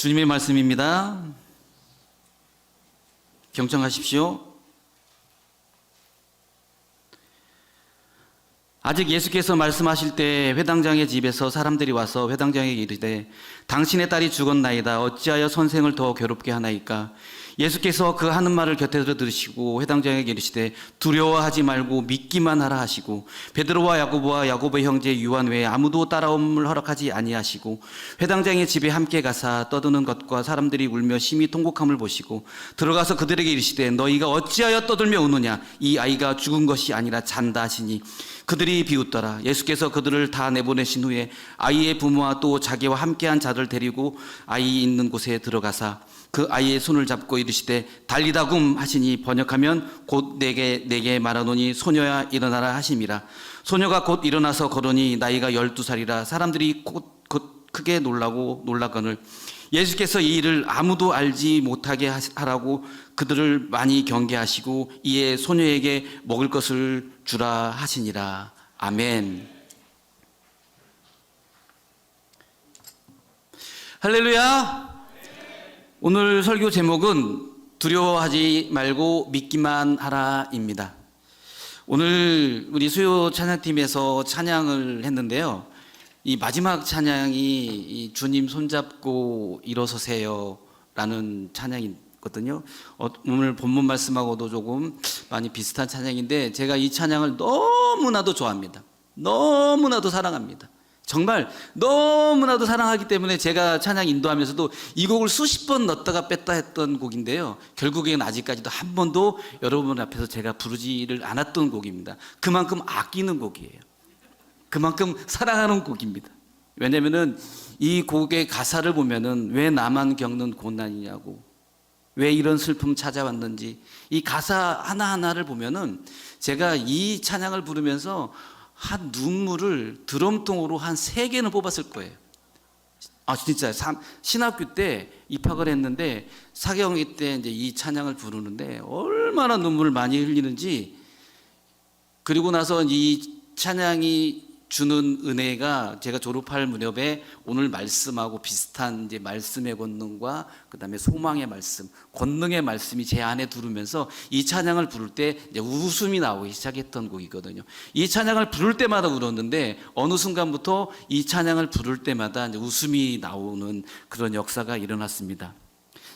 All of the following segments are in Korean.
주님의 말씀입니다. 경청하십시오. 아직 예수께서 말씀하실 때 회당장의 집에서 사람들이 와서 회당장에게 이르되 당신의 딸이 죽었나이다 어찌하여 선생을 더 괴롭게 하나이까 예수께서 그 하는 말을 곁에서 들으시고 회당장에게 이르시되 두려워하지 말고 믿기만 하라 하시고 베드로와 야고보와 야고보의 형제 요한 외에 아무도 따라옴을 허락하지 아니하시고 회당장의 집에 함께 가사 떠드는 것과 사람들이 울며 심히 통곡함을 보시고 들어가서 그들에게 이르시되 너희가 어찌하여 떠들며 우느냐? 이 아이가 죽은 것이 아니라 잔다 하시니 그들이 비웃더라. 예수께서 그들을 다 내보내신 후에 아이의 부모와 또 자기와 함께한 자들 데리고 아이 있는 곳에 들어가사 그 아이의 손을 잡고 이르시되 달리다굼 하시니 번역하면 곧 내게 내게 말하노니 소녀야 일어나라 하심이라. 소녀가 곧 일어나서 걸으니 나이가 열두 살이라 사람들이 곧, 곧 크게 놀라고 놀라거늘 예수께서 이 일을 아무도 알지 못하게 하라고 그들을 많이 경계하시고 이에 소녀에게 먹을 것을 주라 하시니라 아멘 할렐루야 오늘 설교 제목은 두려워하지 말고 믿기만 하라입니다. 오늘 우리 수요 찬양팀에서 찬양을 했는데요. 이 마지막 찬양이 이 주님 손잡고 일어서세요라는 찬양이거든요. 어, 오늘 본문 말씀하고도 조금 많이 비슷한 찬양인데 제가 이 찬양을 너무나도 좋아합니다. 너무나도 사랑합니다. 정말 너무나도 사랑하기 때문에 제가 찬양 인도하면서도 이 곡을 수십 번 넣었다가 뺐다 했던 곡인데요. 결국에는 아직까지도 한 번도 여러분 앞에서 제가 부르지를 않았던 곡입니다. 그만큼 아끼는 곡이에요. 그만큼 사랑하는 곡입니다. 왜냐면은 이 곡의 가사를 보면은 왜 나만 겪는 고난이냐고 왜 이런 슬픔 찾아왔는지 이 가사 하나하나를 보면은 제가 이 찬양을 부르면서 한 눈물을 드럼통으로 한 세 개는 뽑았을 거예요. 아 진짜 신학교 때 입학을 했는데 사경이 때 이제 이 찬양을 부르는데 얼마나 눈물을 많이 흘리는지 그리고 나서 이 찬양이 주는 은혜가 제가 졸업할 무렵에 오늘 말씀하고 비슷한 이제 말씀의 권능과 그다음에 소망의 말씀, 권능의 말씀이 제 안에 들으면서 이 찬양을 부를 때 이제 웃음이 나오기 시작했던 곡이거든요. 이 찬양을 부를 때마다 울었는데 어느 순간부터 이 찬양을 부를 때마다 이제 웃음이 나오는 그런 역사가 일어났습니다.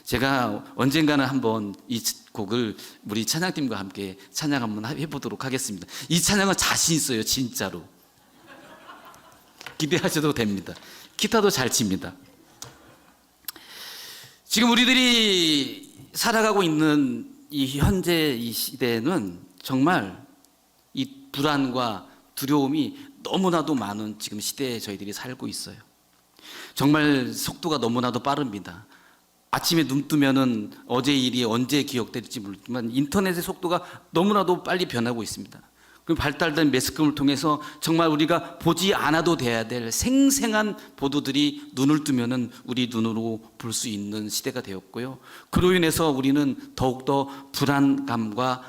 제가 언젠가는 한번 이 곡을 우리 찬양팀과 함께 찬양 한번 해보도록 하겠습니다. 이 찬양은 자신 있어요, 진짜로. 기대하셔도 됩니다. 기타도 잘 칩니다. 지금 우리들이 살아가고 있는 이 현재 이 시대는 정말 이 불안과 두려움이 너무나도 많은 지금 시대에 저희들이 살고 있어요. 정말 속도가 너무나도 빠릅니다. 아침에 눈 뜨면은 어제 일이 언제 기억될지 모르지만 인터넷의 속도가 너무나도 빨리 변하고 있습니다. 그 발달된 매스컴을 통해서 정말 우리가 보지 않아도 돼야 될 생생한 보도들이 눈을 뜨면은 우리 눈으로 볼 수 있는 시대가 되었고요. 그로 인해서 우리는 더욱더 불안감과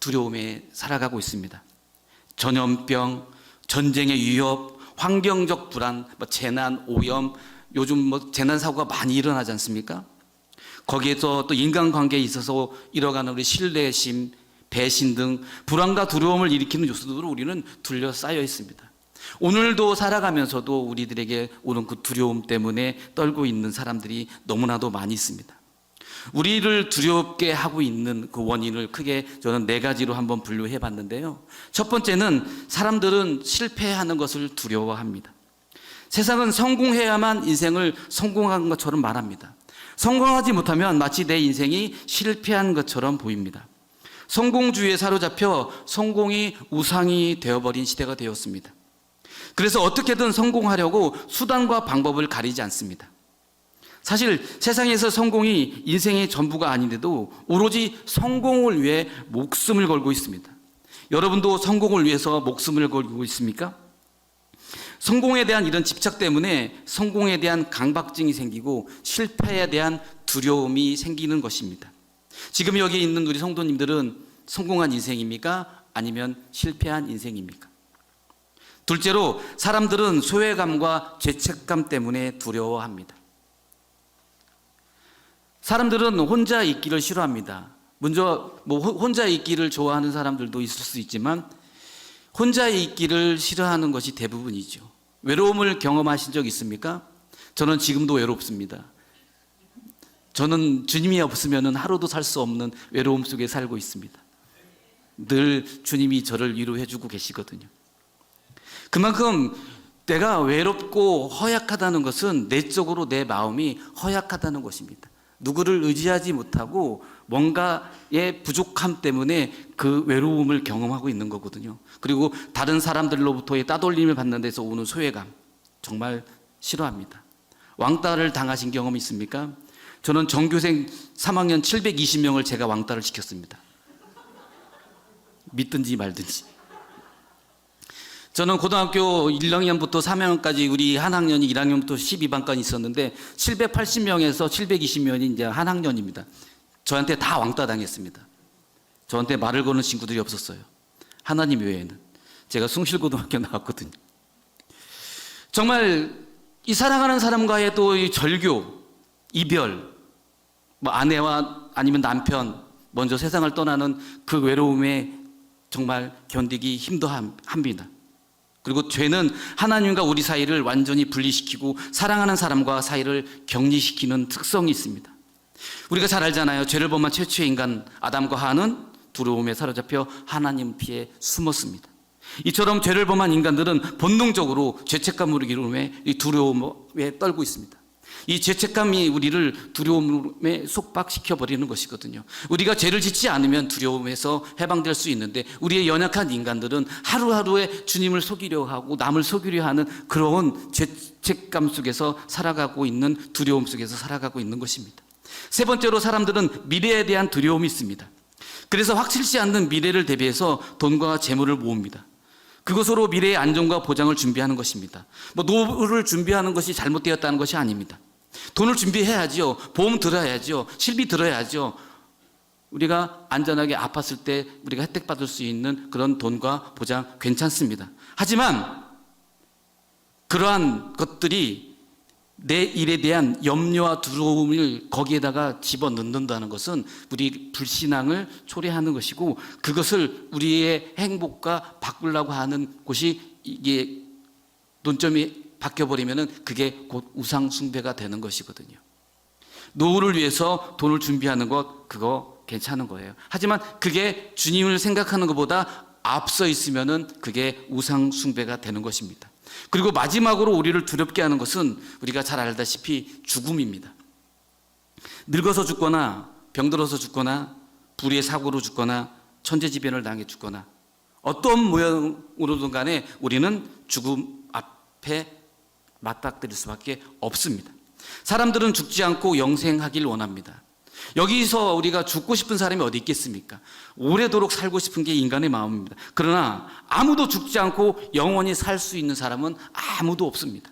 두려움에 살아가고 있습니다. 전염병, 전쟁의 위협, 환경적 불안, 뭐 재난, 오염, 요즘 뭐 재난 사고가 많이 일어나지 않습니까? 거기에서 또 인간관계에 있어서 잃어가는 우리 신뢰심, 배신 등 불안과 두려움을 일으키는 요소들로 우리는 둘러싸여 있습니다. 오늘도 살아가면서도 우리들에게 오는 그 두려움 때문에 떨고 있는 사람들이 너무나도 많이 있습니다. 우리를 두렵게 하고 있는 그 원인을 크게 저는 네 가지로 한번 분류해 봤는데요. 첫 번째는 사람들은 실패하는 것을 두려워합니다. 세상은 성공해야만 인생을 성공한 것처럼 말합니다. 성공하지 못하면 마치 내 인생이 실패한 것처럼 보입니다. 성공주의에 사로잡혀 성공이 우상이 되어버린 시대가 되었습니다. 그래서 어떻게든 성공하려고 수단과 방법을 가리지 않습니다. 사실 세상에서 성공이 인생의 전부가 아닌데도 오로지 성공을 위해 목숨을 걸고 있습니다. 여러분도 성공을 위해서 목숨을 걸고 있습니까? 성공에 대한 이런 집착 때문에 성공에 대한 강박증이 생기고 실패에 대한 두려움이 생기는 것입니다. 지금 여기 있는 우리 성도님들은 성공한 인생입니까? 아니면 실패한 인생입니까? 둘째로 사람들은 소외감과 죄책감 때문에 두려워합니다. 사람들은 혼자 있기를 싫어합니다. 먼저 뭐 호- 혼자 있기를 좋아하는 사람들도 있을 수 있지만 혼자 있기를 싫어하는 것이 대부분이죠. 외로움을 경험하신 적 있습니까? 저는 지금도 외롭습니다. 저는 주님이 없으면 하루도 살 수 없는 외로움 속에 살고 있습니다. 늘 주님이 저를 위로해 주고 계시거든요. 그만큼 내가 외롭고 허약하다는 것은 내적으로 내 마음이 허약하다는 것입니다. 누구를 의지하지 못하고 뭔가의 부족함 때문에 그 외로움을 경험하고 있는 거거든요. 그리고 다른 사람들로부터의 따돌림을 받는 데서 오는 소외감 정말 싫어합니다. 왕따를 당하신 경험 있습니까? 저는 전교생 3학년 720명을 제가 왕따를 시켰습니다. 믿든지 말든지. 저는 고등학교 1학년부터 3학년까지 우리 한 학년이 1학년부터 12반까지 있었는데 780명에서 720명이 이제 한 학년입니다. 저한테 다 왕따 당했습니다. 저한테 말을 거는 친구들이 없었어요. 하나님 외에는. 제가 숭실고등학교 나왔거든요. 정말 이 사랑하는 사람과의 또 이 절교, 이별, 뭐 아내와 아니면 남편 먼저 세상을 떠나는 그 외로움에 정말 견디기 힘도 함- 합니다. 그리고 죄는 하나님과 우리 사이를 완전히 분리시키고 사랑하는 사람과 사이를 격리시키는 특성이 있습니다. 우리가 잘 알잖아요. 죄를 범한 최초의 인간 아담과 하는 두려움에 사로잡혀 하나님 피해 숨었습니다. 이처럼 죄를 범한 인간들은 본능적으로 죄책감으로 이름에 이 두려움에 떨고 있습니다. 이 죄책감이 우리를 두려움에 속박시켜 버리는 것이거든요. 우리가 죄를 짓지 않으면 두려움에서 해방될 수 있는데 우리의 연약한 인간들은 하루하루에 주님을 속이려 하고 남을 속이려 하는 그런 죄책감 속에서 살아가고 있는 두려움 속에서 살아가고 있는 것입니다. 세 번째로 사람들은 미래에 대한 두려움이 있습니다. 그래서 확실치 않는 미래를 대비해서 돈과 재물을 모읍니다. 그것으로 미래의 안정과 보장을 준비하는 것입니다. 뭐 노후를 준비하는 것이 잘못되었다는 것이 아닙니다. 돈을 준비해야지요. 보험 들어야죠. 실비 들어야죠. 우리가 안전하게 아팠을 때 우리가 혜택 받을 수 있는 그런 돈과 보장 괜찮습니다. 하지만 그러한 것들이 내 일에 대한 염려와 두려움을 거기에다가 집어 넣는다는 것은 우리 불신앙을 초래하는 것이고 그것을 우리의 행복과 바꾸려고 하는 곳이 이게 논점이 바뀌어 버리면은 그게 곧 우상 숭배가 되는 것이거든요. 노후를 위해서 돈을 준비하는 것 그거 괜찮은 거예요. 하지만 그게 주님을 생각하는 것보다 앞서 있으면은 그게 우상 숭배가 되는 것입니다. 그리고 마지막으로 우리를 두렵게 하는 것은 우리가 잘 알다시피 죽음입니다. 늙어서 죽거나 병들어서 죽거나 불의의 사고로 죽거나 천재지변을 당해 죽거나 어떤 모양으로든 간에 우리는 죽음 앞에 맞닥뜨릴 수밖에 없습니다. 사람들은 죽지 않고 영생하길 원합니다. 여기서 우리가 죽고 싶은 사람이 어디 있겠습니까? 오래도록 살고 싶은 게 인간의 마음입니다. 그러나 아무도 죽지 않고 영원히 살 수 있는 사람은 아무도 없습니다.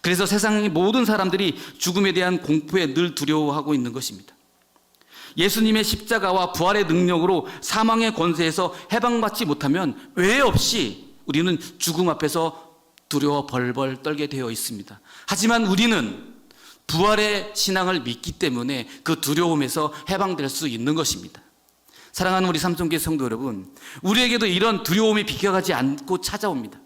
그래서 세상의 모든 사람들이 죽음에 대한 공포에 늘 두려워하고 있는 것입니다. 예수님의 십자가와 부활의 능력으로 사망의 권세에서 해방받지 못하면 왜 없이 우리는 죽음 앞에서 두려워 벌벌 떨게 되어 있습니다. 하지만 우리는 부활의 신앙을 믿기 때문에 그 두려움에서 해방될 수 있는 것입니다. 사랑하는 우리 삼성교회 성도 여러분, 우리에게도 이런 두려움이 비켜가지 않고 찾아옵니다.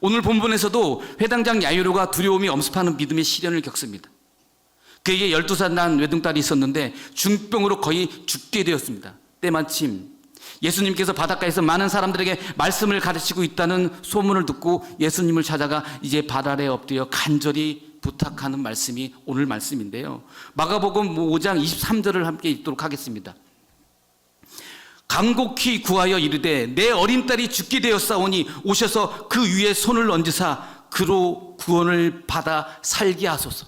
오늘 본문에서도 회당장 야유로가 두려움이 엄습하는 믿음의 시련을 겪습니다. 그에게 12살 난 외동딸이 있었는데 중병으로 거의 죽게 되었습니다. 때마침 예수님께서 바닷가에서 많은 사람들에게 말씀을 가르치고 있다는 소문을 듣고 예수님을 찾아가 이제 발 아래 엎드려 간절히 부탁하는 말씀이 오늘 말씀인데요. 마가복음 5장 23절을 함께 읽도록 하겠습니다. 간곡히 구하여 이르되 내 어린 딸이 죽게 되었사오니 오셔서 그 위에 손을 얹으사 그로 구원을 받아 살게 하소서.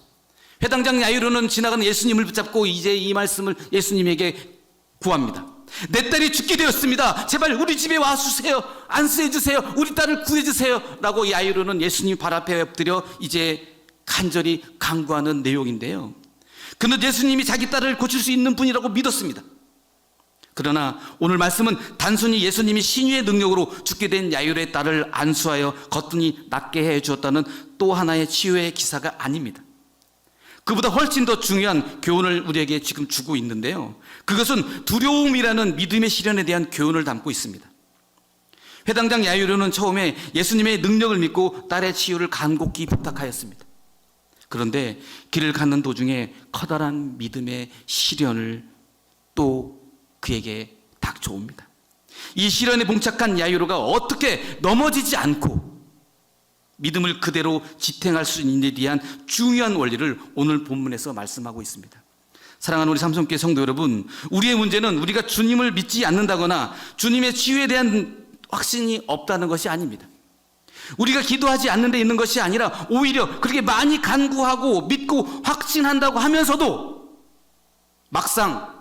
회당장 야이로는 지나가는 예수님을 붙잡고 이제 이 말씀을 예수님에게 구합니다. 내 딸이 죽게 되었습니다. 제발 우리 집에 와 주세요. 안수해 주세요. 우리 딸을 구해 주세요. 라고 야이로는 예수님 발 앞에 엎드려 이제 간절히 간구하는 내용인데요. 그는 예수님이 자기 딸을 고칠 수 있는 분이라고 믿었습니다. 그러나 오늘 말씀은 단순히 예수님이 신유의 능력으로 죽게 된 야율의 딸을 안수하여 거뜬히 낫게 해 주었다는 또 하나의 치유의 기사가 아닙니다. 그보다 훨씬 더 중요한 교훈을 우리에게 지금 주고 있는데요. 그것은 두려움이라는 믿음의 시련에 대한 교훈을 담고 있습니다. 회당장 야유로는 처음에 예수님의 능력을 믿고 딸의 치유를 간곡히 부탁하였습니다. 그런데 길을 가는 도중에 커다란 믿음의 시련을 또 그에게 닥쳐옵니다. 이 시련에 봉착한 야유로가 어떻게 넘어지지 않고 믿음을 그대로 지탱할 수 있는 데 대한 중요한 원리를 오늘 본문에서 말씀하고 있습니다. 사랑하는 우리 삼성교회 성도 여러분, 우리의 문제는 우리가 주님을 믿지 않는다거나 주님의 치유에 대한 확신이 없다는 것이 아닙니다. 우리가 기도하지 않는 데 있는 것이 아니라 오히려 그렇게 많이 간구하고 믿고 확신한다고 하면서도 막상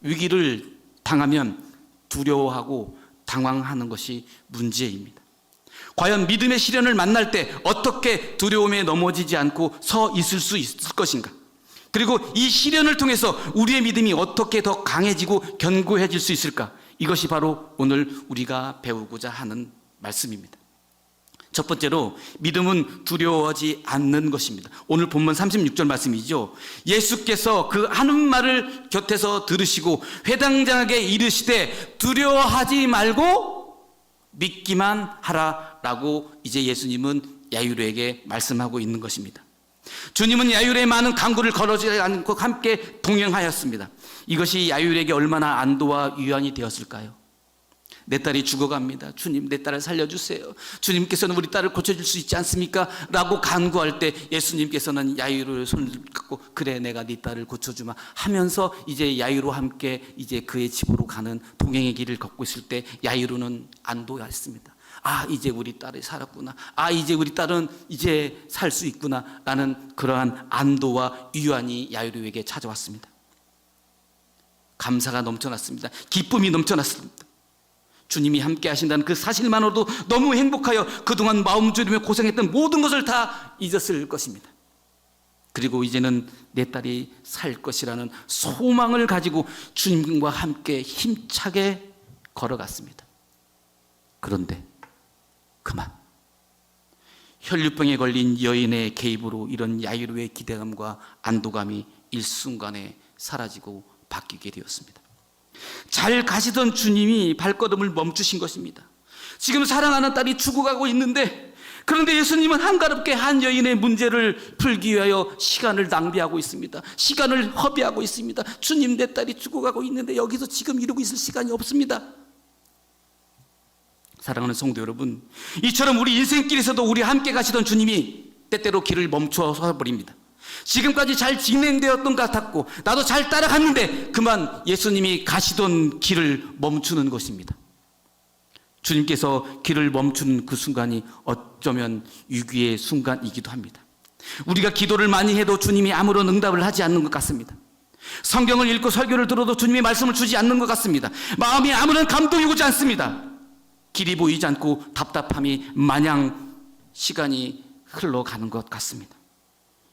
위기를 당하면 두려워하고 당황하는 것이 문제입니다. 과연 믿음의 시련을 만날 때 어떻게 두려움에 넘어지지 않고 서 있을 수 있을 것인가? 그리고 이 시련을 통해서 우리의 믿음이 어떻게 더 강해지고 견고해질 수 있을까? 이것이 바로 오늘 우리가 배우고자 하는 말씀입니다. 첫 번째로 믿음은 두려워하지 않는 것입니다. 오늘 본문 36절 말씀이죠. 예수께서 그 하는 말을 곁에서 들으시고 회당장에게 이르시되 두려워하지 말고 믿기만 하라라고 이제 예수님은 야유로에게 말씀하고 있는 것입니다. 주님은 야유로의 많은 강구를 걸어지 않고 함께 동행하였습니다. 이것이 야유로에게 얼마나 안도와 위안이 되었을까요? 내 딸이 죽어갑니다. 주님, 내 딸을 살려주세요. 주님께서는 우리 딸을 고쳐줄 수 있지 않습니까? 라고 간구할 때 예수님께서는 야유로의 손을 갖고 그래, 내가 네 딸을 고쳐주마 하면서 이제 야유로 함께 이제 그의 집으로 가는 동행의 길을 걷고 있을 때 야유로는 안도했습니다. 아, 이제 우리 딸이 살았구나. 아, 이제 우리 딸은 이제 살 수 있구나. 라는 그러한 안도와 유안이 야유로에게 찾아왔습니다. 감사가 넘쳐났습니다. 기쁨이 넘쳐났습니다. 주님이 함께 하신다는 그 사실만으로도 너무 행복하여 그동안 마음 졸이며 고생했던 모든 것을 다 잊었을 것입니다. 그리고 이제는 내 딸이 살 것이라는 소망을 가지고 주님과 함께 힘차게 걸어갔습니다. 그런데 그만 혈류병에 걸린 여인의 개입으로 이런 야유로의 기대감과 안도감이 일순간에 사라지고 바뀌게 되었습니다. 잘 가시던 주님이 발걸음을 멈추신 것입니다. 지금 사랑하는 딸이 죽어가고 있는데 그런데 예수님은 한가롭게 한 여인의 문제를 풀기 위하여 시간을 낭비하고 있습니다. 시간을 허비하고 있습니다. 주님 내 딸이 죽어가고 있는데 여기서 지금 이러고 있을 시간이 없습니다. 사랑하는 성도 여러분, 이처럼 우리 인생길에서도 우리 함께 가시던 주님이 때때로 길을 멈춰 서 버립니다. 지금까지 잘 진행되었던 것 같았고 나도 잘 따라갔는데 그만 예수님이 가시던 길을 멈추는 것입니다. 주님께서 길을 멈추는 그 순간이 어쩌면 위기의 순간이기도 합니다. 우리가 기도를 많이 해도 주님이 아무런 응답을 하지 않는 것 같습니다. 성경을 읽고 설교를 들어도 주님의 말씀을 주지 않는 것 같습니다. 마음이 아무런 감동이 오지 않습니다. 길이 보이지 않고 답답함이 마냥 시간이 흘러가는 것 같습니다.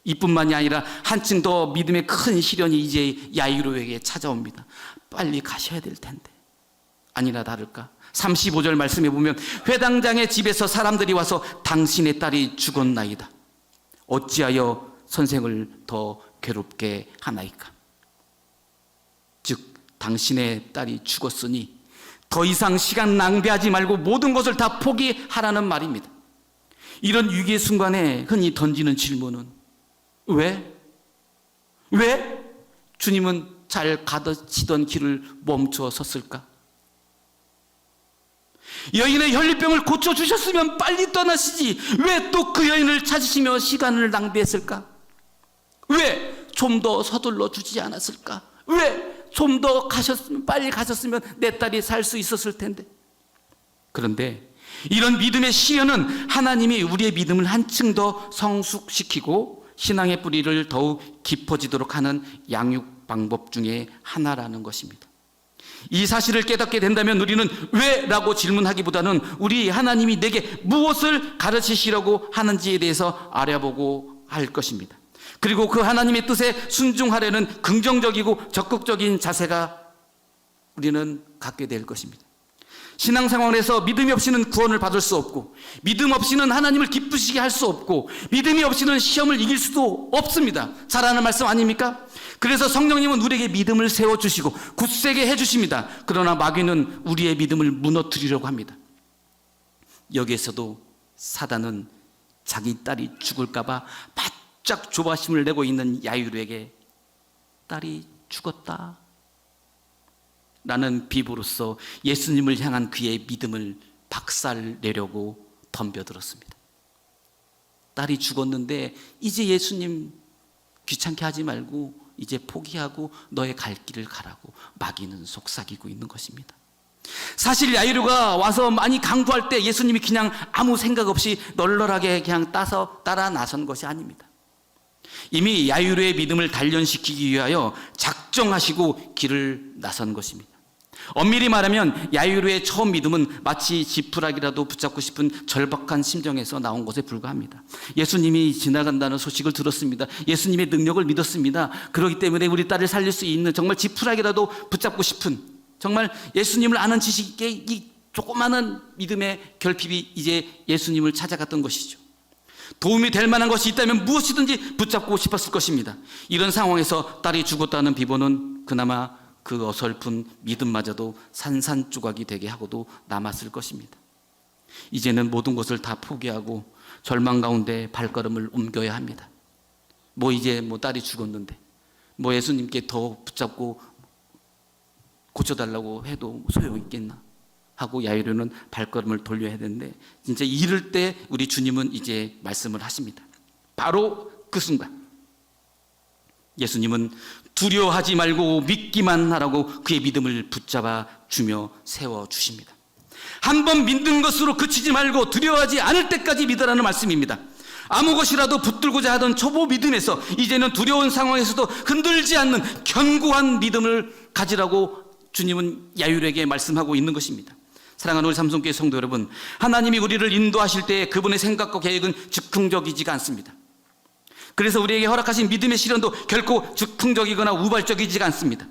이뿐만이 아니라 한층 더 믿음의 큰 시련이 이제 야이로에게 찾아옵니다. 빨리 가셔야 될 텐데. 아니나 다를까? 35절 말씀에 보면 회당장의 집에서 사람들이 와서 당신의 딸이 죽었나이다. 어찌하여 선생을 더 괴롭게 하나이까? 즉 당신의 딸이 죽었으니 더 이상 시간 낭비하지 말고 모든 것을 다 포기하라는 말입니다. 이런 위기의 순간에 흔히 던지는 질문은 왜? 왜? 주님은 잘 가시던 길을 멈추어 섰을까? 여인의 혈류병을 고쳐주셨으면 빨리 떠나시지. 왜 또 그 여인을 찾으시며 시간을 낭비했을까? 왜 좀 더 서둘러 주지 않았을까? 왜 좀 더 가셨으면, 빨리 가셨으면 내 딸이 살 수 있었을 텐데. 그런데 이런 믿음의 시련은 하나님이 우리의 믿음을 한층 더 성숙시키고 신앙의 뿌리를 더욱 깊어지도록 하는 양육 방법 중에 하나라는 것입니다. 이 사실을 깨닫게 된다면 우리는 왜? 라고 질문하기보다는 우리 하나님이 내게 무엇을 가르치시려고 하는지에 대해서 알아보고 할 것입니다. 그리고 그 하나님의 뜻에 순종하려는 긍정적이고 적극적인 자세가 우리는 갖게 될 것입니다. 신앙 생활에서 믿음이 없이는 구원을 받을 수 없고 믿음 없이는 하나님을 기쁘시게 할 수 없고 믿음이 없이는 시험을 이길 수도 없습니다. 잘하는 말씀 아닙니까? 그래서 성령님은 우리에게 믿음을 세워 주시고 굳세게 해 주십니다. 그러나 마귀는 우리의 믿음을 무너뜨리려고 합니다. 여기에서도 사단은 자기 딸이 죽을까봐 바짝 조바심을 내고 있는 야유르에게 딸이 죽었다. 라는 비부로서 예수님을 향한 그의 믿음을 박살 내려고 덤벼들었습니다. 딸이 죽었는데 이제 예수님 귀찮게 하지 말고 이제 포기하고 너의 갈 길을 가라고 마귀는 속삭이고 있는 것입니다. 사실 야이루가 와서 많이 강구할 때 예수님이 그냥 아무 생각 없이 널널하게 그냥 따서 따라 나선 것이 아닙니다. 이미 야유르의 믿음을 단련시키기 위하여 작정하시고 길을 나선 것입니다. 엄밀히 말하면 야유르의 처음 믿음은 마치 지푸라기라도 붙잡고 싶은 절박한 심정에서 나온 것에 불과합니다. 예수님이 지나간다는 소식을 들었습니다. 예수님의 능력을 믿었습니다. 그렇기 때문에 우리 딸을 살릴 수 있는 정말 지푸라기라도 붙잡고 싶은 정말 예수님을 아는 지식에 이 조그마한 믿음의 결핍이 이제 예수님을 찾아갔던 것이죠. 도움이 될 만한 것이 있다면 무엇이든지 붙잡고 싶었을 것입니다. 이런 상황에서 딸이 죽었다는 비보는 그나마 그 어설픈 믿음마저도 산산조각이 되게 하고도 남았을 것입니다. 이제는 모든 것을 다 포기하고 절망 가운데 발걸음을 옮겨야 합니다. 뭐 이제 뭐 딸이 죽었는데 뭐 예수님께 더 붙잡고 고쳐달라고 해도 소용 있겠나 하고 야이르는 발걸음을 돌려야 되는데 진짜 이럴 때 우리 주님은 이제 말씀을 하십니다. 바로 그 순간 예수님은 두려워하지 말고 믿기만 하라고 그의 믿음을 붙잡아 주며 세워 주십니다. 한 번 믿는 것으로 그치지 말고 두려워하지 않을 때까지 믿으라는 말씀입니다. 아무 것이라도 붙들고자 하던 초보 믿음에서 이제는 두려운 상황에서도 흔들지 않는 견고한 믿음을 가지라고 주님은 야율에게 말씀하고 있는 것입니다. 사랑하는 우리 삼성교회 성도 여러분, 하나님이 우리를 인도하실 때 그분의 생각과 계획은 즉흥적이지가 않습니다. 그래서 우리에게 허락하신 믿음의 시련도 결코 즉흥적이거나 우발적이지가 않습니다.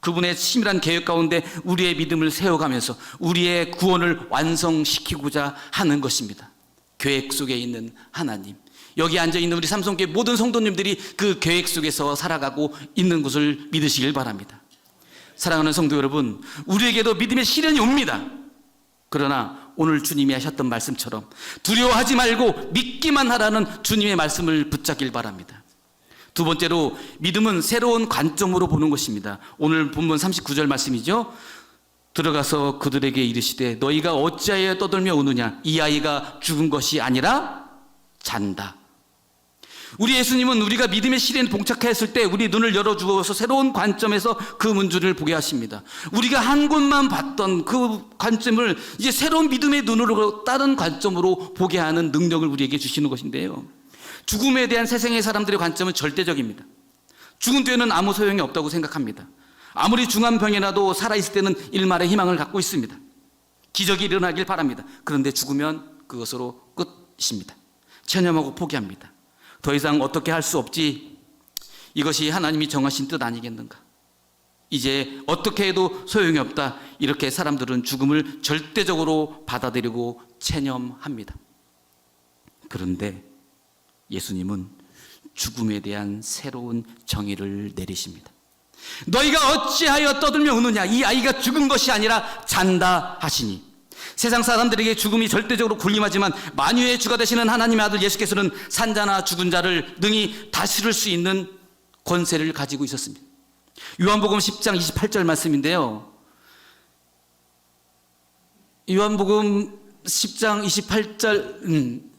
그분의 치밀한 계획 가운데 우리의 믿음을 세워가면서 우리의 구원을 완성시키고자 하는 것입니다. 계획 속에 있는 하나님. 여기 앉아 있는 우리 삼성교회 모든 성도님들이 그 계획 속에서 살아가고 있는 것을 믿으시길 바랍니다. 사랑하는 성도 여러분, 우리에게도 믿음의 시련이 옵니다. 그러나 오늘 주님이 하셨던 말씀처럼 두려워하지 말고 믿기만 하라는 주님의 말씀을 붙잡길 바랍니다. 두 번째로 믿음은 새로운 관점으로 보는 것입니다. 오늘 본문 39절 말씀이죠. 들어가서 그들에게 이르시되 너희가 어찌하여 떠들며 우느냐 이 아이가 죽은 것이 아니라 잔다. 우리 예수님은 우리가 믿음의 시련에 봉착했을 때 우리 눈을 열어주어서 새로운 관점에서 그 문제를 보게 하십니다. 우리가 한 곳만 봤던 그 관점을 이제 새로운 믿음의 눈으로 다른 관점으로 보게 하는 능력을 우리에게 주시는 것인데요. 죽음에 대한 세상의 사람들의 관점은 절대적입니다. 죽은 뒤에는 아무 소용이 없다고 생각합니다. 아무리 중한 병이라도 살아있을 때는 일말의 희망을 갖고 있습니다. 기적이 일어나길 바랍니다. 그런데 죽으면 그것으로 끝입니다. 체념하고 포기합니다. 더 이상 어떻게 할 수 없지. 이것이 하나님이 정하신 뜻 아니겠는가? 이제 어떻게 해도 소용이 없다. 이렇게 사람들은 죽음을 절대적으로 받아들이고 체념합니다. 그런데 예수님은 죽음에 대한 새로운 정의를 내리십니다. 너희가 어찌하여 떠들며 우느냐? 이 아이가 죽은 것이 아니라 잔다 하시니. 세상 사람들에게 죽음이 절대적으로 군림하지만 만유의 주가 되시는 하나님의 아들 예수께서는 산자나 죽은 자를 능히 다스릴 수 있는 권세를 가지고 있었습니다. 요한복음 10장 28절 말씀인데요. 요한복음 10장 28절 음,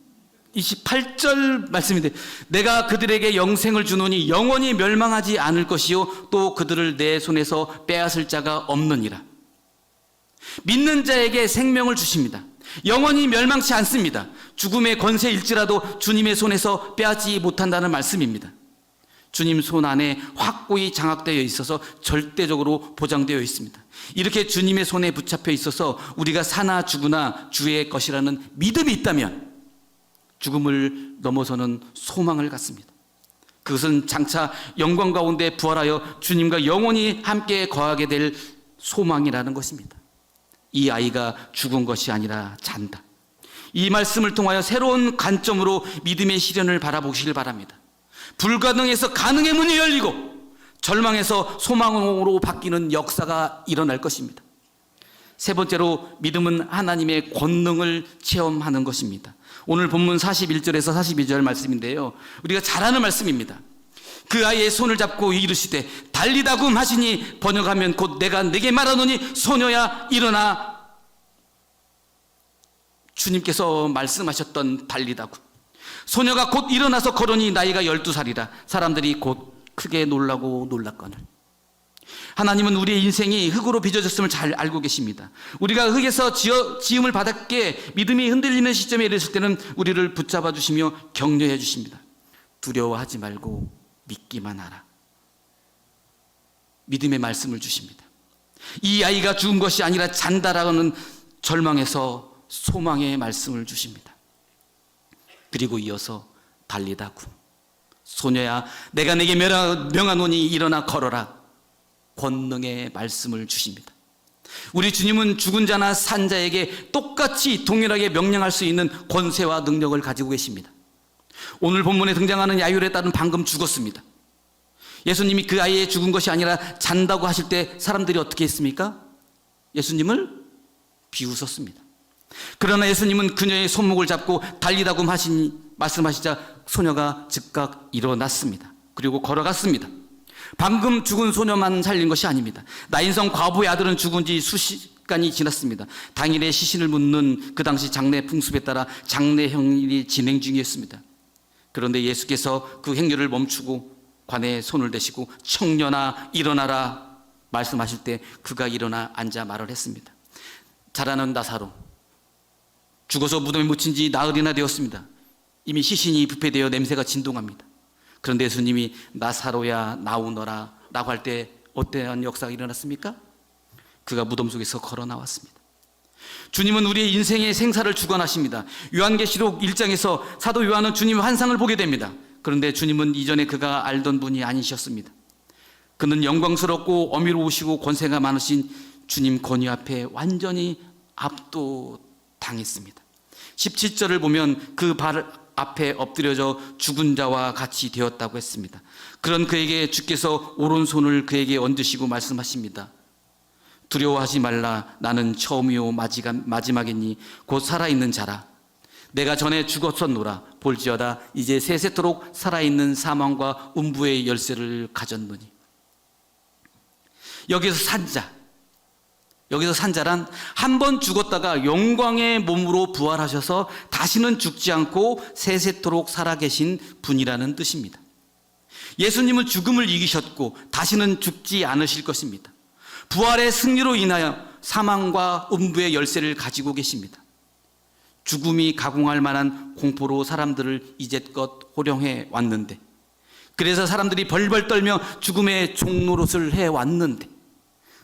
28절 말씀인데 내가 그들에게 영생을 주노니 영원히 멸망하지 않을 것이요 또 그들을 내 손에서 빼앗을 자가 없느니라. 믿는 자에게 생명을 주십니다. 영원히 멸망치 않습니다. 죽음의 권세일지라도 주님의 손에서 빼앗지 못한다는 말씀입니다. 주님 손 안에 확고히 장악되어 있어서 절대적으로 보장되어 있습니다. 이렇게 주님의 손에 붙잡혀 있어서 우리가 사나 죽으나 주의 것이라는 믿음이 있다면 죽음을 넘어서는 소망을 갖습니다. 그것은 장차 영광 가운데 부활하여 주님과 영원히 함께 거하게 될 소망이라는 것입니다. 이 아이가 죽은 것이 아니라 잔다. 이 말씀을 통하여 새로운 관점으로 믿음의 시련을 바라보시길 바랍니다. 불가능에서 가능의 문이 열리고 절망에서 소망으로 바뀌는 역사가 일어날 것입니다. 세 번째로 믿음은 하나님의 권능을 체험하는 것입니다. 오늘 본문 41절에서 42절 말씀인데요. 우리가 잘 아는 말씀입니다. 그 아이의 손을 잡고 이르시되 달리다금 하시니 번역하면 곧 내가 내게 말하노니 소녀야 일어나 주님께서 말씀하셨던 달리다구 소녀가 곧 일어나서 걸으니 나이가 12살이라 사람들이 곧 크게 놀라고 놀랐거늘 하나님은 우리의 인생이 흙으로 빚어졌음을 잘 알고 계십니다. 우리가 흙에서 지어, 지음을 받았기에 믿음이 흔들리는 시점에 이르실 때는 우리를 붙잡아 주시며 격려해 주십니다. 두려워하지 말고 믿기만 하라. 믿음의 말씀을 주십니다. 이 아이가 죽은 것이 아니라 잔다라는 절망에서 소망의 말씀을 주십니다. 그리고 이어서 달리다구. 소녀야, 내가 내게 명하- 명하노니 일어나 걸어라. 권능의 말씀을 주십니다. 우리 주님은 죽은 자나 산 자에게 똑같이 동일하게 명령할 수 있는 권세와 능력을 가지고 계십니다. 오늘 본문에 등장하는 야율에 따른 방금 죽었습니다. 예수님이 그 아이의 죽은 것이 아니라 잔다고 하실 때 사람들이 어떻게 했습니까? 예수님을 비웃었습니다. 그러나 예수님은 그녀의 손목을 잡고 달리다고 하신 말씀하시자 소녀가 즉각 일어났습니다. 그리고 걸어갔습니다. 방금 죽은 소녀만 살린 것이 아닙니다. 나인성 과부의 아들은 죽은 지 수시간이 지났습니다. 당일에 시신을 묻는 그 당시 장례 풍습에 따라 장례 행일이 진행 중이었습니다. 그런데 예수께서 그 행렬을 멈추고 관에 손을 대시고 청년아 일어나라 말씀하실 때 그가 일어나 앉아 말을 했습니다. 자라는 나사로 죽어서 무덤에 묻힌 지 나흘이나 되었습니다. 이미 시신이 부패되어 냄새가 진동합니다. 그런데 예수님이 나사로야 나오너라 라고 할 때 어떠한 역사가 일어났습니까? 그가 무덤 속에서 걸어 나왔습니다. 주님은 우리의 인생의 생사를 주관하십니다. 요한계시록 1장에서 사도 요한은 주님의 환상을 보게 됩니다. 그런데 주님은 이전에 그가 알던 분이 아니셨습니다. 그는 영광스럽고 어미로우시고 권세가 많으신 주님 권위 앞에 완전히 압도당했습니다. 17절을 보면 그 발 앞에 엎드려져 죽은 자와 같이 되었다고 했습니다. 그런 그에게 주께서 오른손을 그에게 얹으시고 말씀하십니다. 두려워하지 말라. 나는 처음이요 마지막이니 곧 살아있는 자라. 내가 전에 죽었었노라. 볼지어다 이제 세세토록 살아있는 사망과 음부의 열쇠를 가졌노니. 여기서 산자. 여기서 산자란 한 번 죽었다가 영광의 몸으로 부활하셔서 다시는 죽지 않고 세세토록 살아계신 분이라는 뜻입니다. 예수님은 죽음을 이기셨고 다시는 죽지 않으실 것입니다. 부활의 승리로 인하여 사망과 음부의 열쇠를 가지고 계십니다. 죽음이 가공할 만한 공포로 사람들을 이제껏 호령해 왔는데 그래서 사람들이 벌벌 떨며 죽음의 종노릇을 해 왔는데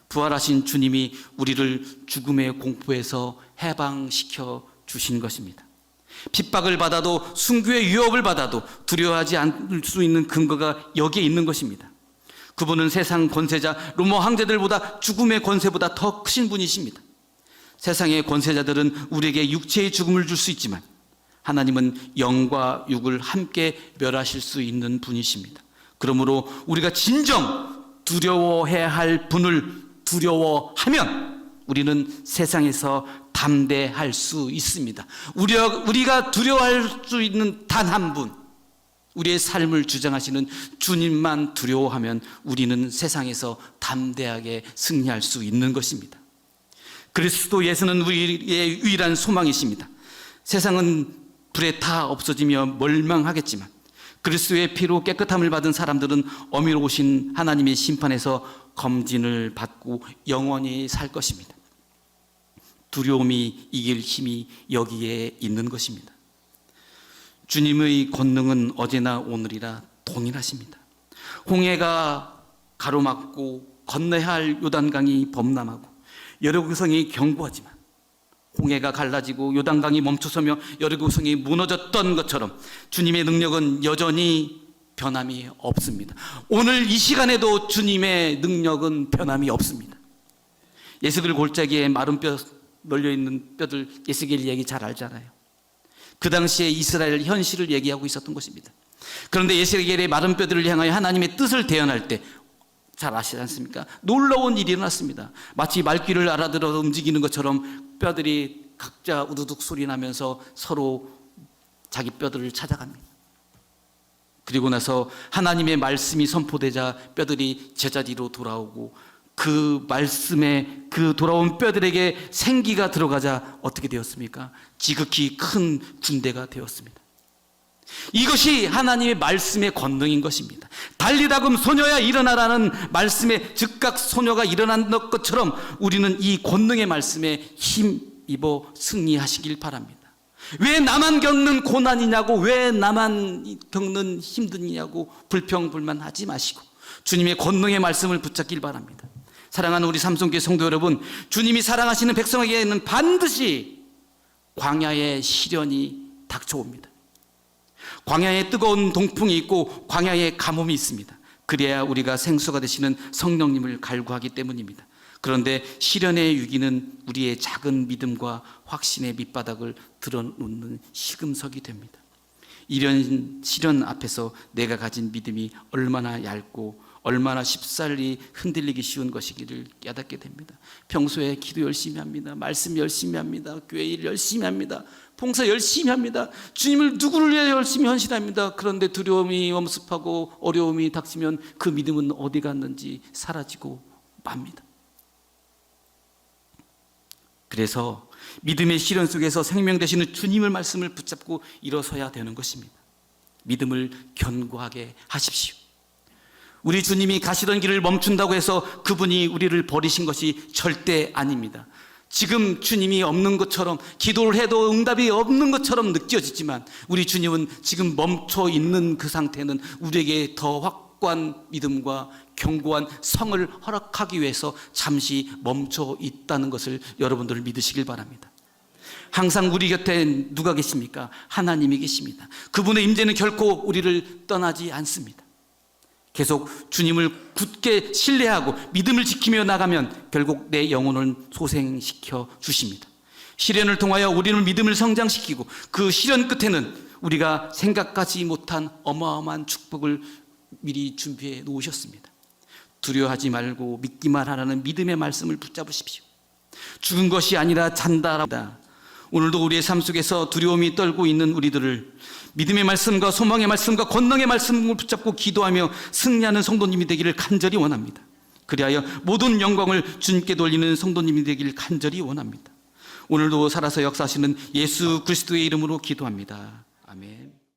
부활하신 주님이 우리를 죽음의 공포에서 해방시켜 주신 것입니다. 핍박을 받아도 순교의 위협을 받아도 두려워하지 않을 수 있는 근거가 여기에 있는 것입니다. 그분은 세상 권세자 로마 황제들보다 죽음의 권세보다 더 크신 분이십니다. 세상의 권세자들은 우리에게 육체의 죽음을 줄 수 있지만 하나님은 영과 육을 함께 멸하실 수 있는 분이십니다. 그러므로 우리가 진정 두려워해야 할 분을 두려워하면 우리는 세상에서 담대할 수 있습니다. 우리가, 두려워할 수 있는 단 한 분, 우리의 삶을 주장하시는 주님만 두려워하면 우리는 세상에서 담대하게 승리할 수 있는 것입니다. 그리스도 예수는 우리의 유일한 소망이십니다. 세상은 불에 타 없어지며 멀망하겠지만 그리스도의 피로 깨끗함을 받은 사람들은 어미로우신 하나님의 심판에서 검진을 받고 영원히 살 것입니다. 두려움이 이길 힘이 여기에 있는 것입니다. 주님의 권능은 어제나 오늘이라 동일하십니다. 홍해가 가로막고 건너야 할 요단강이 범람하고 여리고성이 견고하지만 홍해가 갈라지고 요단강이 멈춰서며 여리고성이 무너졌던 것처럼 주님의 능력은 여전히 변함이 없습니다. 오늘 이 시간에도 주님의 능력은 변함이 없습니다. 예수들 골짜기에 마른 뼈 널려 있는 뼈들 예스겔 얘기 잘 알잖아요. 그 당시에 이스라엘 현실을 얘기하고 있었던 것입니다. 그런데 예스겔의 마른 뼈들을 향하여 하나님의 뜻을 대언할 때 잘 아시지 않습니까? 놀라운 일이 일어났습니다. 마치 말귀를 알아들어 움직이는 것처럼 뼈들이 각자 우두둑 소리 나면서 서로 자기 뼈들을 찾아갑니다. 그리고 나서 하나님의 말씀이 선포되자 뼈들이 제자리로 돌아오고 그 말씀에 그 돌아온 뼈들에게 생기가 들어가자 어떻게 되었습니까? 지극히 큰 군대가 되었습니다. 이것이 하나님의 말씀의 권능인 것입니다. 달리다금 소녀야 일어나라는 말씀에 즉각 소녀가 일어난 것처럼 우리는 이 권능의 말씀에 힘입어 승리하시길 바랍니다. 왜 나만 겪는 고난이냐고 왜 나만 겪는 힘드냐고 불평불만하지 마시고 주님의 권능의 말씀을 붙잡길 바랍니다. 사랑하는 우리 삼성교회 성도 여러분, 주님이 사랑하시는 백성에게는 반드시 광야의 시련이 닥쳐옵니다. 광야에 뜨거운 동풍이 있고 광야에 가뭄이 있습니다. 그래야 우리가 생수가 되시는 성령님을 갈구하기 때문입니다. 그런데 시련의 위기는 우리의 작은 믿음과 확신의 밑바닥을 드러놓는 시금석이 됩니다. 이런 시련 앞에서 내가 가진 믿음이 얼마나 얇고 얼마나 쉽사리 흔들리기 쉬운 것이기를 깨닫게 됩니다. 평소에 기도 열심히 합니다. 말씀 열심히 합니다. 교회 일 열심히 합니다. 봉사 열심히 합니다. 주님을 누구를 위해 열심히 헌신합니다. 그런데 두려움이 엄습하고 어려움이 닥치면 그 믿음은 어디 갔는지 사라지고 맙니다. 그래서 믿음의 시련 속에서 생명 되시는 주님을 말씀을 붙잡고 일어서야 되는 것입니다. 믿음을 견고하게 하십시오. 우리 주님이 가시던 길을 멈춘다고 해서 그분이 우리를 버리신 것이 절대 아닙니다. 지금 주님이 없는 것처럼 기도를 해도 응답이 없는 것처럼 느껴지지만 우리 주님은 지금 멈춰 있는 그 상태는 우리에게 더 확고한 믿음과 견고한 성을 허락하기 위해서 잠시 멈춰 있다는 것을 여러분들 믿으시길 바랍니다. 항상 우리 곁에 누가 계십니까? 하나님이 계십니다. 그분의 임재는 결코 우리를 떠나지 않습니다. 계속 주님을 굳게 신뢰하고 믿음을 지키며 나가면 결국 내 영혼을 소생시켜 주십니다. 시련을 통하여 우리는 믿음을 성장시키고 그 시련 끝에는 우리가 생각하지 못한 어마어마한 축복을 미리 준비해 놓으셨습니다. 두려워하지 말고 믿기만 하라는 믿음의 말씀을 붙잡으십시오. 죽은 것이 아니라 잔다랍니다. 오늘도 우리의 삶 속에서 두려움이 떨고 있는 우리들을 믿음의 말씀과 소망의 말씀과 권능의 말씀을 붙잡고 기도하며 승리하는 성도님이 되기를 간절히 원합니다. 그리하여 모든 영광을 주님께 돌리는 성도님이 되기를 간절히 원합니다. 오늘도 살아서 역사하시는 예수 그리스도의 이름으로 기도합니다.